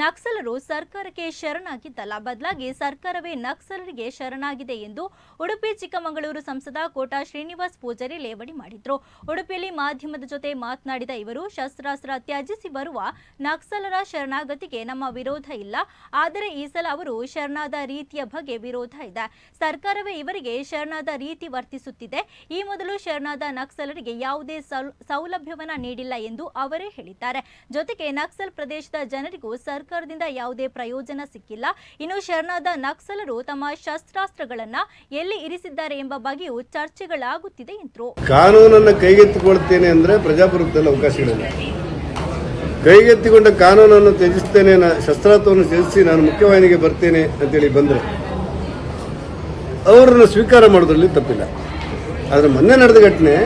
ನಕ್ಸಲರು ಸರ್ಕಾರಕ್ಕೆ ಶರಣಾಗಿದ್ದಲ್ಲ. ಬದಲಾಗಿ ಸರ್ಕಾರವೇ ನಕ್ಸಲರಿಗೆ ಶರಣಾಗಿದೆ ಎಂದು ಉಡುಪಿ ಚಿಕ್ಕಮಗಳೂರು ಸಂಸದ ಕೋಟಾ ಶ್ರೀನಿವಾಸ್ ಪೂಜಾರಿ ಲೇವಡಿ ಮಾಡಿದ್ರು. ಉಡುಪಿಯಲ್ಲಿ ಮಾಧ್ಯಮದ ಜೊತೆ ಮಾತನಾಡಿದ ಇವರು, ಶಸ್ತ್ರಾಸ್ತ್ರ ತ್ಯಜಿಸಿ ಬರುವ ನಕ್ಸಲರ ಶರಣಾಗತಿಗೆ ನಮ್ಮ ವಿರೋಧ ಇಲ್ಲ. ಆದರೆ ಈ ಸಲ ಅವರು ಶರಣಾದ ರೀತಿಯ ಬಗ್ಗೆ ವಿರೋಧ ಇದೆ. ಸರ್ಕಾರವೇ ಇವರಿಗೆ ಶರಣಾದ ರೀತಿ ವರ್ತಿಸುತ್ತಿದೆ. ಈ ಮೊದಲು ಶರಣಾದ ನಕ್ಸಲರಿಗೆ ಯಾವುದೇ ಸೌಲಭ್ಯವನ್ನ ನೀಡಿಲ್ಲ ಎಂದು ಅವರೇ ಹೇಳಿದ್ದಾರೆ. ಜೊತೆಗೆ ನಕ್ಸಲ್ ಪ್ರದೇಶದ ಜನರಿಗೂ ಸರ್ಕಾರದಿಂದ ಯಾವುದೇ ಪ್ರಯೋಜನ ಸಿಕ್ಕಿಲ್ಲ. ಇನ್ನು ಶರಣಾದ ನಕ್ಸಲರು ತಮ್ಮ ಶಸ್ತ್ರಾಸ್ತ್ರಗಳನ್ನ ಎಲ್ಲಿ ಇರಿಸಿದ್ದಾರೆ ಎಂಬ ಬಗ್ಗೆಯೂ ಚರ್ಚೆಗಳಾಗುತ್ತಿದೆ ಎಂದರು. ಕಾನೂನನ್ನು ಕೈಗೆತ್ತಿಕೊಳ್ತೇನೆ ಅಂದ್ರೆ ಪ್ರಜಾಪ್ರಭುತ್ವದಲ್ಲಿ ಅವಕಾಶಗಳಿಲ್ಲ ಕೈಗೆತ್ತಿಕೊಂಡ ಕಾನೂನನ್ನು ತ್ಯಜಿಸ್ತೇನೆ ಶಸ್ತ್ರಾಸ್ತ್ರವನ್ನು ತ್ಯಜಿಸಿ ನಾನು ಮುಖ್ಯವಾಹಿನಿಗೆ ಬರ್ತೇನೆ ಅಂತೇಳಿ ಬಂದರೆ ಅವರನ್ನು ಸ್ವೀಕಾರ ಮಾಡೋದ್ರಲ್ಲಿ ತಪ್ಪಿಲ್ಲ. ಆದರೆ ಮೊನ್ನೆ ನಡೆದ ಘಟನೆ,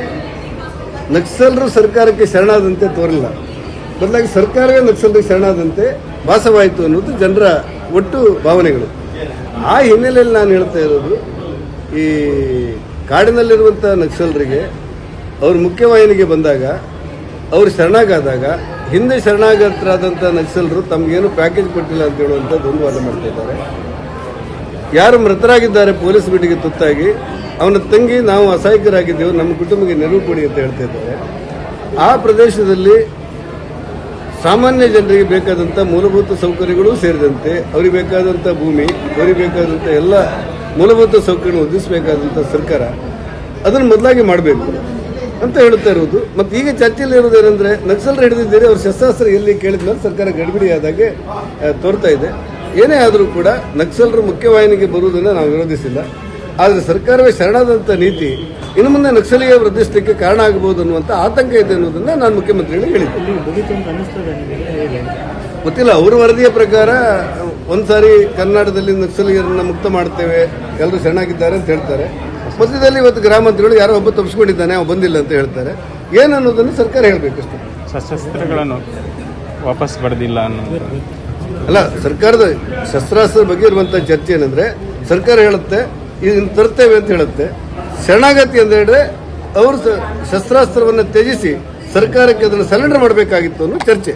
ನಕ್ಸಲರು ಸರ್ಕಾರಕ್ಕೆ ಶರಣಾದಂತೆ ತೋರಿಲ್ಲ. ಬದಲಾಗಿ ಸರ್ಕಾರವೇ ನಕ್ಸಲ್ರಿಗೆ ಶರಣಾದಂತೆ ವಾಸವಾಯಿತು ಅನ್ನೋದು ಜನರ ಒಟ್ಟು ಭಾವನೆಗಳು. ಆ ಹಿನ್ನೆಲೆಯಲ್ಲಿ ನಾನು ಹೇಳ್ತಾ ಇರೋದು, ಈ ಕಾಡಿನಲ್ಲಿರುವಂಥ ನಕ್ಸಲರಿಗೆ ಅವ್ರ ಮುಖ್ಯವಾಹಿನಿಗೆ ಬಂದಾಗ, ಅವರು ಶರಣಾಗಾದಾಗ, ಹಿಂದೆ ಶರಣಾಗತರಾದಂಥ ನಕ್ಸಲರು ತಮಗೇನು ಪ್ಯಾಕೇಜ್ ಕೊಟ್ಟಿಲ್ಲ ಅಂತ ಹೇಳುವಂಥದ್ದು ಒಂದು ವಾದ ಮಾಡ್ತಾ ಇದ್ದಾರೆ. ಯಾರು ಮೃತರಾಗಿದ್ದಾರೆ ಪೊಲೀಸ್ ಬಿಟ್ಟಿಗೆ ತುತ್ತಾಗಿ, ಅವನ ತಂಗಿ ನಾವು ಅಸಹಾಯಕರಾಗಿದ್ದೇವೆ, ನಮ್ಮ ಕುಟುಂಬಕ್ಕೆ ನೆರವು ಕೊಡಿ ಅಂತ ಹೇಳ್ತಾ ಇದ್ದಾರೆ. ಆ ಪ್ರದೇಶದಲ್ಲಿ ಸಾಮಾನ್ಯ ಜನರಿಗೆ ಬೇಕಾದಂಥ ಮೂಲಭೂತ ಸೌಕರ್ಯಗಳು ಸೇರಿದಂತೆ ಅವರಿಗೆ ಬೇಕಾದಂಥ ಭೂಮಿ, ಅವರಿಗೆ ಬೇಕಾದಂಥ ಎಲ್ಲ ಮೂಲಭೂತ ಸೌಕರ್ಯ ಒದಗಿಸಬೇಕಾದಂಥ ಸರ್ಕಾರ ಅದನ್ನು ಮೊದಲಾಗಿ ಮಾಡಬೇಕು ಅಂತ ಹೇಳುತ್ತಾ ಇರೋದು ಮತ್ತು ಈಗ ಚರ್ಚೆಯಲ್ಲಿ ಇರೋದು ಏನಂದ್ರೆ ನಕ್ಸಲರು ಹಿಡಿದಿದ್ದೀರಿ ಅವ್ರ ಶಸ್ತ್ರಾಸ್ತ್ರ ಎಲ್ಲಿ ಕೇಳಿದ್ಮೇಲೆ ಸರ್ಕಾರ ಗಡಿಬಿಡಿ ಆದಾಗೆ ತೋರ್ತಾ ಇದೆ. ಏನೇ ಆದರೂ ಕೂಡ ನಕ್ಸಲರು ಮುಖ್ಯವಾಹಿನಿಗೆ ಬರುವುದನ್ನು ನಾವು ವಿರೋಧಿಸಿಲ್ಲ. ಆದರೆ ಸರ್ಕಾರವೇ ಶರಣಾದಂಥ ನೀತಿ ಇನ್ನು ಮುಂದೆ ನಕ್ಸಲೀಯ ವೃದ್ಧಿಸಲಿಕ್ಕೆ ಕಾರಣ ಆಗಬಹುದು ಅನ್ನುವಂಥ ಆತಂಕ ಇದೆ ಅನ್ನೋದನ್ನು ನಾನು ಮುಖ್ಯಮಂತ್ರಿಗಳಿಗೆ ಹೇಳಿದ್ದೆ. ಗೊತ್ತಿಲ್ಲ ಅವ್ರ ವರದಿಯ ಪ್ರಕಾರ ಒಂದ್ಸಾರಿ ಕರ್ನಾಟಕದಲ್ಲಿ ನಕ್ಸಲೀಯರನ್ನ ಮುಕ್ತ ಮಾಡ್ತೇವೆ ಎಲ್ಲರೂ ಶರಣಾಗಿದ್ದಾರೆ ಅಂತ ಹೇಳ್ತಾರೆ. ಮಧ್ಯದಲ್ಲಿ ಇವತ್ತು ಗ್ರಾಮಾಂತರಿಗಳು ಯಾರೋ ಒಬ್ಬ ತಪ್ಪಿಸ್ಕೊಂಡಿದ್ದಾನೆ ಅವ್ನು ಬಂದಿಲ್ಲ ಅಂತ ಹೇಳ್ತಾರೆ. ಏನು ಅನ್ನೋದನ್ನು ಸರ್ಕಾರ ಹೇಳಬೇಕಷ್ಟೇ ಸಶಸ್ತ್ರಗಳನ್ನು ವಾಪಸ್ ಪಡೆದಿಲ್ಲ ಅನ್ನೋದು. ಅಲ್ಲ ಸರ್ಕಾರದ ಶಸ್ತ್ರಾಸ್ತ್ರ ಬಗ್ಗೆ ಇರುವಂಥ ಚರ್ಚೆ ಏನಂದ್ರೆ ಸರ್ಕಾರ ಹೇಳುತ್ತೆ ಇದನ್ನ ತರ್ತೇವೆ ಅಂತ ಹೇಳುತ್ತೆ. ಶರಣಾಗತಿ ಅಂತ ಹೇಳಿದ್ರೆ ಅವರು ಶಸ್ತ್ರಾಸ್ತ್ರವನ್ನು ತ್ಯಜಿಸಿ ಸರ್ಕಾರಕ್ಕೆ ಅದನ್ನು ಸರೆಂಡರ್ ಮಾಡಬೇಕಾಗಿತ್ತು ಅನ್ನೋ ಚರ್ಚೆ.